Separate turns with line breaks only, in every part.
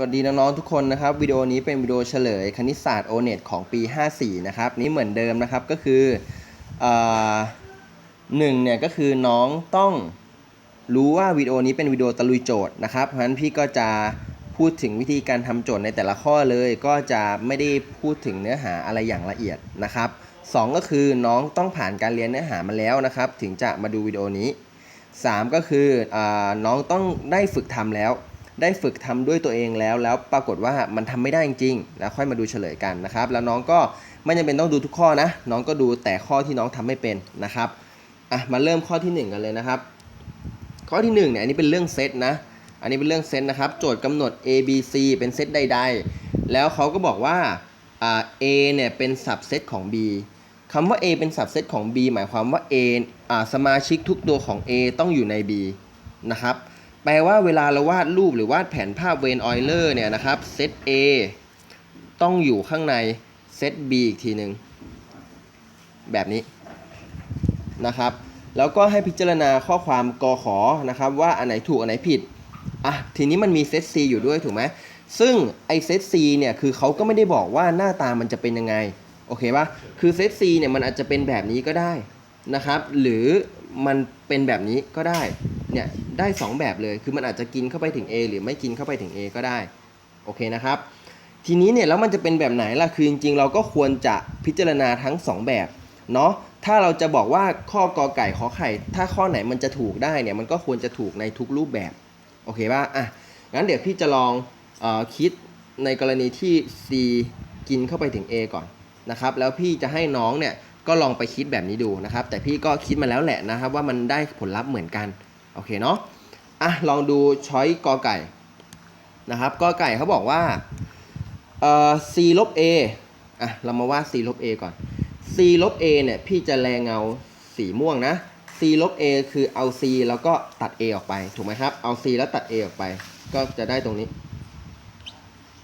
วัสดีน้องๆทุกคนนะครับวิดีโอนี้เป็นวิดีโอเฉลยคณิตศาสตร์ o n e t ของปี 54 นะครับนี่เหมือนเดิมนะครับก็คืออหนึ่งเนี่ยก็คือน้องต้องรู้ว่าวิดีโอนี้เป็นวิดีโอตะลุยโจทย์นะครับเพราะฉะนั้นพี่ก็จะพูดถึงวิธีการทำโจทย์ในแต่ละข้อเลย ก็จะไม่ได้พูดถึงเนื้อหาอะไรอย่างละเอียดนะครับสองก็คือน้องต้องผ่านการเรียนเนื้อหามาแล้วนะครับ ถึงจะมาดูวิดีโอนี้ 3 ก็คืออน้องต้องได้ฝึกทำแล้ว ได้ฝึกทำด้วยตัวเองแล้ว แล้วปรากฏว่ามันทำไม่ได้จริงๆแล้วค่อยมาดูเฉลยกันนะครับ แล้วน้องก็ไม่จำเป็นต้องดูทุกข้อนะ น้องก็ดูแต่ข้อที่น้องทำไม่เป็นนะครับอะมาเริ่มข้อที่ 1 กันเลยนะครับ ข้อที่1เนี่ยอันนี้เป็นเรื่องเซตนะ อันนี้เป็นเรื่องเซตนะครับ โจทย์กำหนด A B C เป็นเซตใด ๆ แล้วเขาก็บอกว่าอ่า A เนี่ยเป็นสับเซตของ B คำว่า A เป็นสับเซตของ B หมายความว่า A อ่าสมาชิกทุกตัวของ A ต้องอยู่ใน B นะครับ แปลว่าเวลาเราวาดรูปหรือวาดแผนภาพเวนออยเลอร์เนี่ยนะครับเซต A ต้องอยู่ข้างในเซต B อีกทีหนึ่งแบบนี้นะครับแล้วก็ให้พิจารณาข้อความกขอนะครับว่าอันไหนถูกอันไหนผิดอะทีนี้มันมีเซต C อยู่ด้วยถูกไหมซึ่งไอเซต C เนี่ยคือเขาก็ไม่ได้บอกว่าหน้าตามันจะเป็นยังไงโอเคป่ะคือเซต C เนี่ยมันอาจจะเป็นแบบนี้ก็ได้นะครับหรือมันเป็นแบบนี้ก็ได้เนี่ย ได้ 2 แบบเลย คือมันอาจจะกินเข้าไปถึง A หรือไม่กินเข้าไปถึง A ก็ได้ โอเคนะครับ ทีนี้เนี่ยแล้วมันจะเป็นแบบไหนล่ะ คือจริงๆ เราก็ควรจะพิจารณาทั้ง 2 แบบเนาะ ถ้าเราจะบอกว่าข้อกอไก่ขอไข่ ถ้าข้อไหนมันจะถูกได้เนี่ย มันก็ควรจะถูกในทุกรูปแบบ โอเคป่ะ อะ งั้นเดี๋ยวพี่จะลองออคิดในกรณีที่ C กินเข้าไปถึง A ก่อนนะครับ แล้วพี่จะให้น้องเนี่ยก็ลองไปคิดแบบนี้ดูนะครับ แต่พี่ก็คิดมาแล้วแหละนะครับว่ามันได้ผลลัพธ์เหมือนกัน โอเคเนาะอะลองดูช้อยกอไก่นะครับกอไก่เขาบอกว่าเอ่อ c ลบ a อะเรามาวาด c ลบ a ก่อน c ลบ a เนี่ยพี่จะแรงเงาสีม่วงนะ c ลบ a คือเอา c แล้วก็ตัด a ออกไปถูกไหมครับเอา c แล้วตัด a ออกไป ก็จะได้ตรงนี้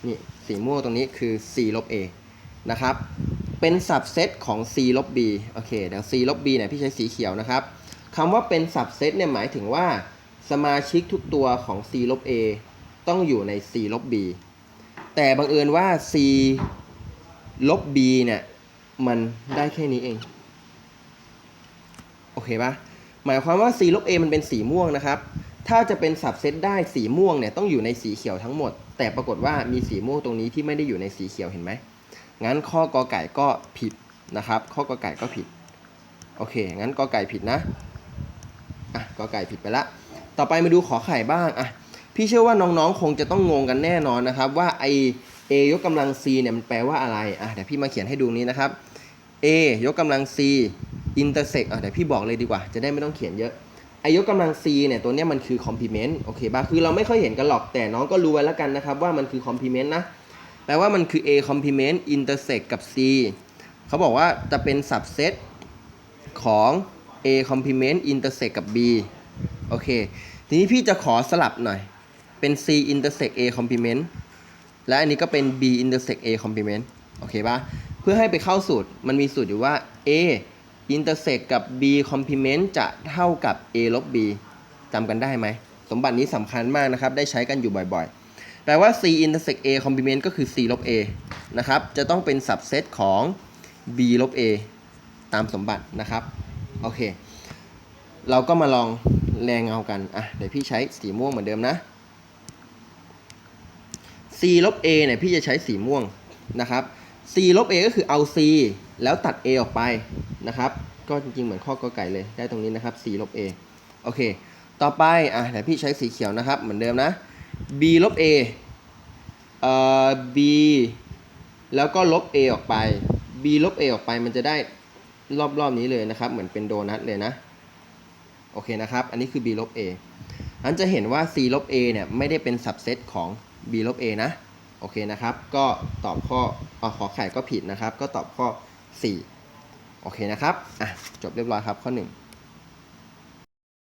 นี่สีม่วงตรงนี้คือ c ลบ a นะครับเป็นสับเซตของ c ลบ b โอเคเดี๋ยว c ลบ b เนี่ยพี่ใช้สีเขียวนะครับ คำว่าเป็นสับเซตเนี่ยหมายถึงว่าสมาชิกทุกตัวของ c ลบ a ต้องอยู่ใน c ลบ b แต่บังเอิญว่า c ลบ b เนี่ยมันได้แค่นี้เอง โอเคปะหมายความว่า c ลบ a มันเป็นสีม่วงนะครับ ถ้าจะเป็นสับเซตได้สีม่วงเนี่ยต้องอยู่ในสีเขียวทั้งหมด แต่ปรากฏว่ามีสีม่วงตรงนี้ที่ไม่ได้อยู่ในสีเขียวเห็นไหมงั้นข้อกอไก่ก็ผิดนะครับ ข้อกอไก่ก็ผิด โอเค งั้นกอไก่ผิดนะ อะกอไก่ผิดไปละ ต่อไปมาดูขอไข่บ้างอะพี่เชื่อว่าน้องๆ คงจะต้องงงกันแน่นอนนะครับ ว่าไอ a ยกกำลัง c เนี่ยมันแปลว่าอะไรอะเดี๋ยวพี่มาเขียนให้ดูนี้นะครับ a ยกกำลัง c intersect อะเดี๋ยวพี่บอกเลยดีกว่า จะได้ไม่ต้องเขียนเยอะไอยกกำลัง c เนี่ยตัวเนี้ยมันคือ complement โอเคป่ะคือเราไม่ค่อยเห็นกันหรอกแต่น้องก็รู้ไว้แล้วกันนะครับว่ามันคือ complement นะแปลว่ามันคือ a complement intersect กับ c เขาบอกว่าจะเป็น subset ของ a complement intersect กับ b โอเค ทีนี้พี่จะขอสลับหน่อย เป็น c intersect a complement และอันนี้ก็เป็น b intersect a complement โอเคป่ะเพื่อให้ไปเข้าสูตร มันมีสูตรอยู่ว่า a intersect กับ b complement จะเท่ากับ a ลบ b จำกันได้ไหม สมบัตินี้สำคัญมากนะครับ ได้ใช้กันอยู่บ่อยๆ แปลว่า c intersect a complement ก็คือ c ลบ a นะครับ จะต้องเป็น subset ของ b ลบ a ตามสมบัตินะครับ โอเค เราก็มาลองแรงเงากัน อะ เดี๋ยวพี่ใช้สีม่วงเหมือนเดิมนะ c ลบ a เนี่ยพี่จะใช้สีม่วงนะครับ c ลบ a ก็คือเอา c แล้วตัด a ออกไปนะครับ ก็จริงๆ เหมือนข้อกอไก่เลย ได้ตรงนี้นะครับ c ลบ a โอเค ต่อไป อะ เดี๋ยวพี่ใช้สีเขียวนะครับ เหมือนเดิมนะ b ลบ a เอ่อ b แล้วก็ลบ a ออกไป b ลบ a ออกไปมันจะได้ รอบๆนี้เลยนะครับ เหมือนเป็นโดนัทเลยนะ โอเคนะครับ อันนี้คือ b ลบ a อันจะเห็นว่า c ลบ a เนี่ยไม่ได้เป็นสับเซตของ b ลบ a นะ โอเคนะครับ ก็ตอบข้ออขอไข่ก็ผิดนะครับ ก็ตอบข้อ 4 โอเคนะครับ อะ จบเรียบร้อยครับข้อ 1